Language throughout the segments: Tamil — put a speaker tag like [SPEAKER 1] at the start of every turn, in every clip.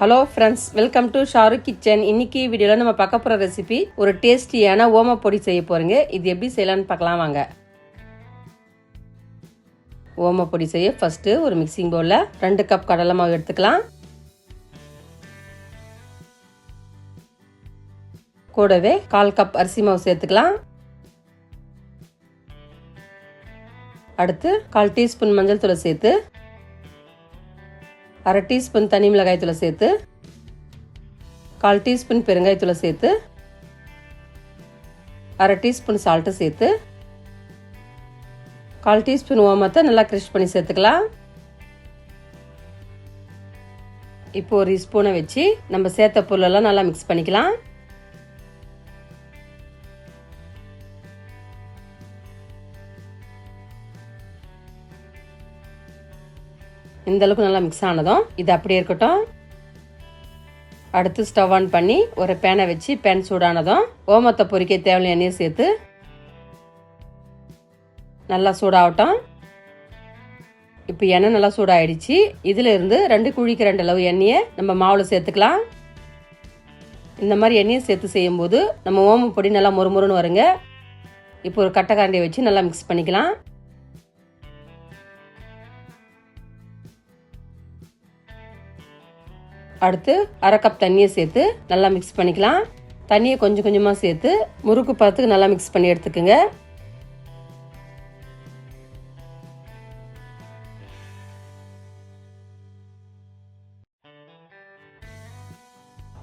[SPEAKER 1] Hello friends welcome to Shahrukh kitchen இன்னைக்கு வீடியோவில் நம்ம பார்க்க போகிற ரெசிபி ஒரு டேஸ்டியான ஓம பொடி செய்ய போகிறீங்க இது எப்படி செய்யலாம்னு பார்க்கலாம் வாங்க. ஓம பொடி செய்ய ஃபஸ்ட்டு ஒரு மிக்சிங் பவுலில் ரெண்டு கப் கடலை மாவு எடுத்துக்கலாம். கூடவே கால் கப் அரிசி மாவு சேர்த்துக்கலாம். அடுத்து கால் டீஸ்பூன் மஞ்சள் தூளை சேர்த்து அரை டீஸ்பூன் தனி மிளகாய்த்தூளை சேர்த்து கால் டீஸ்பூன் பெருங்காயத்தூளை சேர்த்து அரை டீஸ்பூன் சால்ட்டு சேர்த்து கால் டீஸ்பூன் ஓமத்தை நல்லா க்ரிஷ் பண்ணி சேர்த்துக்கலாம். இப்போ ஒரு ஸ்பூனை வச்சு நம்ம சேர்த்த பொருளெல்லாம் நல்லா மிக்ஸ் பண்ணிக்கலாம். இந்த அளவுக்கு நல்லா மிக்ஸ் ஆனதும் இது அப்படியே இருக்கட்டும். அடுத்து ஸ்டவ் ஆன் பண்ணி ஒரு பேனை வச்சு பேன் சூடானதும் ஓமத்தை பொறிக்க தேவையான எண்ணெயை சேர்த்து நல்லா சூடாகட்டும். இப்போ எண்ணெய் நல்லா சூடாயிடுச்சு. இதில் இருந்து ரெண்டு குழிக்கு ரெண்டு அளவு எண்ணெயை நம்ம மாவில் சேர்த்துக்கலாம். இந்த மாதிரி எண்ணெயை சேர்த்து செய்யும்போது நம்ம ஓம பொடி நல்லா முறுமுறுன்னு வருங்க. இப்போ ஒரு கட்டைக்காண்டியை வச்சு நல்லா மிக்ஸ் பண்ணிக்கலாம். அடுத்து அரை கப் தண்ணியை சேர்த்து நல்லா மிக்ஸ் பண்ணிக்கலாம். தண்ணியை கொஞ்சம் கொஞ்சமாக சேர்த்து முறுக்கு பழத்துக்கு நல்லா மிக்ஸ் பண்ணி எடுத்துக்கோங்க.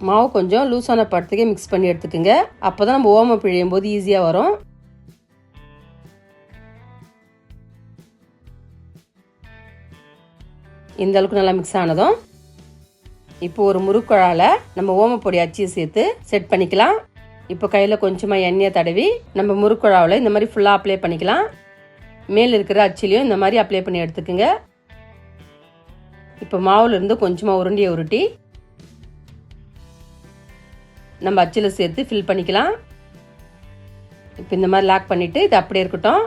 [SPEAKER 1] மாவு கொஞ்சம் லூஸான படத்துக்கே மிக்ஸ் பண்ணி எடுத்துக்கோங்க. அப்போ தான் நம்ம ஓமம் பிழியும் போது ஈஸியாக வரும். இந்த அளவுக்கு நல்லா மிக்ஸ் ஆனதும் இப்போ ஒரு முறுக்குழால நம்ம ஓமப்பொடி அச்சியை சேர்த்து செட் பண்ணிக்கலாம். இப்போ கையில் கொஞ்சமாக எண்ணெயை தடவி நம்ம முறுக்குழாவில் இந்த மாதிரி ஃபுல்லாக அப்ளை பண்ணிக்கலாம். மேல் இருக்கிற அச்சிலையும் இந்த மாதிரி அப்ளை பண்ணி எடுத்துக்கோங்க. இப்போ மாவுலேருந்து கொஞ்சமாக உருண்டியை உருட்டி நம்ம அச்சில் சேர்த்து ஃபில் பண்ணிக்கலாம். இப்போ இந்த மாதிரி லாக் பண்ணிவிட்டு இது அப்படியே இருக்கட்டும்.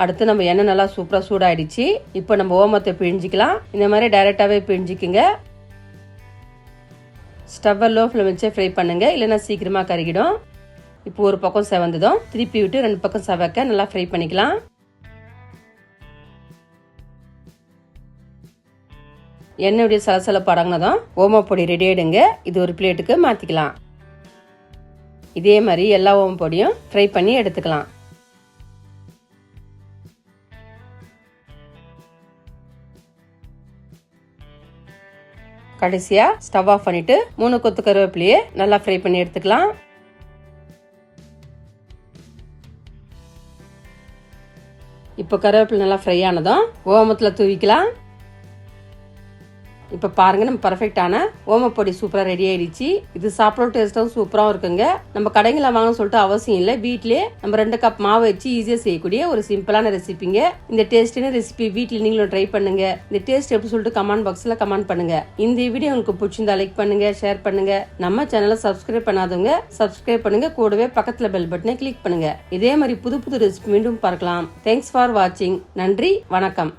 [SPEAKER 1] அடுத்து நம்ம எண்ணெய் நல்லா சூப்பராக சூடாயிடுச்சு. இப்போ நம்ம ஓமத்தை பிழிஞ்சிக்கலாம். இந்த மாதிரி டைரெக்டாகவே பிழிஞ்சிக்குங்க. ஸ்டவ்வை லோ ஃப்ளேம் வச்சே ஃப்ரை பண்ணுங்கள் இல்லைன்னா சீக்கிரமாக கருகிடும். இப்போ ஒரு பக்கம் செவந்ததும் திருப்பி விட்டு ரெண்டு பக்கம் செவக்க நல்லா ஃப்ரை பண்ணிக்கலாம். எண்ணெயுடைய சலசலப்பு அடங்கினதும் ஓம பொடி ரெடி ஆயிடுங்க. இது ஒரு பிளேட்டுக்கு மாற்றிக்கலாம் இதே மாதிரி எல்லா ஓமப்பொடியும் ஃப்ரை பண்ணி எடுத்துக்கலாம். கடைசியாக ஸ்டவ் ஆஃப் பண்ணிவிட்டு மூணு கொத்து கருவேப்பிலையே நல்லா ஃப்ரை பண்ணி எடுத்துக்கலாம். இப்போ கருவேப்பிலை நல்லா ஃப்ரை ஆனதும் ஓமத்தில் தூவிக்கலாம். இப்போ பாருங்க நம்ம பர்ஃபெக்டான ஓமப்பொடி சூப்பராக ரெடி ஆயிடுச்சு. இது சாப்பிட டேஸ்ட்டாகவும் சூப்பராகவும் இருக்குங்க. நம்ம கடைங்களில் வாங்கணும்னு சொல்லிட்டு அவசியம் இல்லை. வீட்டிலே நம்ம ரெண்டு கப் மாவு வச்சு ஈஸியாக செய்யக்கூடிய ஒரு சிம்பிளான ரெசிபிங்க இந்த டேஸ்டான ரெசிபி வீட்டில் நீங்களும் ட்ரை பண்ணுங்க. இந்த டேஸ்ட் எப்படி சொல்லிட்டு கமெண்ட் பாக்ஸில் கமெண்ட் பண்ணுங்க. இந்த வீடியோ உங்களுக்கு பிடிச்சிருந்தா லைக் பண்ணுங்க ஷேர் பண்ணுங்க. நம்ம சேனலை சப்ஸ்கிரைப் பண்ணாதவங்க சப்ஸ்கிரைப் பண்ணுங்க. கூடவே பக்கத்தில் பெல் பட்டனை கிளிக் பண்ணுங்க. இதே மாதிரி புது புது ரெசிபி மீண்டும் பார்க்கலாம். தேங்க்ஸ் ஃபார் வாட்சிங் நன்றி வணக்கம்.